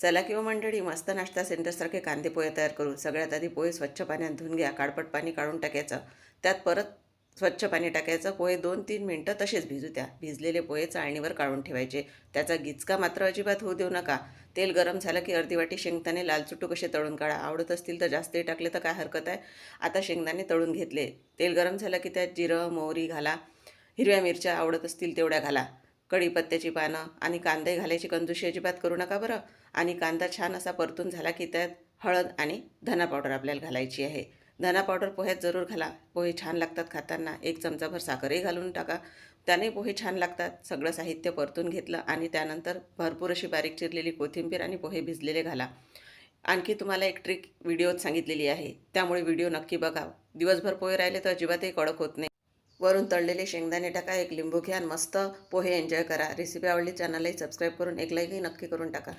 चला किंवा मंडळी मस्त नाश्ता सेंटरसारखे कांदे पोहे तयार करू सगळ्यात आधी पोहे स्वच्छ पाण्यात धुवून घ्या काळपट पाणी काढून टाकायचं. त्यात परत स्वच्छ पाणी टाकायचं पोहे दोन तीन मिनटं तसेच भिजू द्या. भिजलेले पोहे चाळणीवर काढून ठेवायचे. त्याचा गिचका मात्र अजिबात होऊ देऊ नका. तेल गरम झालं की अर्धी वाटी शेंगदाणे लाल चुटू कसे तळून काढा. आवडत असतील तर जास्तही टाकले तर काय हरकत आहे? आता शेंगदाणे तळून घेतले. तेल गरम झालं की त्यात जिरं मोहरी घाला. हिरव्या मिरच्या आवडत असतील तेवढ्या घाला. कढीपत्त्याची पानं आणि कांदे घालायची कंजूशी अजिबात करू नका बरं. आणि कांदा छान असा परतून झाला की त्यात हळद आणि धना पावडर आपल्याला घालायची आहे. धना पावडर पोह्यात जरूर घाला. पोहे छान लागतात खाताना. एक चमचाभर साखरही घालून टाका. त्याने पोहे छान लागतात. सगळं साहित्य परतून घेतलं आणि त्यानंतर भरपूर अशी बारीक चिरलेली कोथिंबीर आणि पोहे भिजलेले घाला. आणखी तुम्हाला एक ट्रिक व्हिडिओत सांगितलेली आहे. त्यामुळे व्हिडिओ नक्की बघा. दिवसभर पोहे राहिले तर अजिबातही कडक होत नाही. वरून तळलेले शेंगदाणे टाका एक लिंबू घ्या मस्त पोहे एन्जॉय करा. रेसिपी आवडली चॅनलही सबस्क्राईब करून एक लाईकही नक्की करून टाका.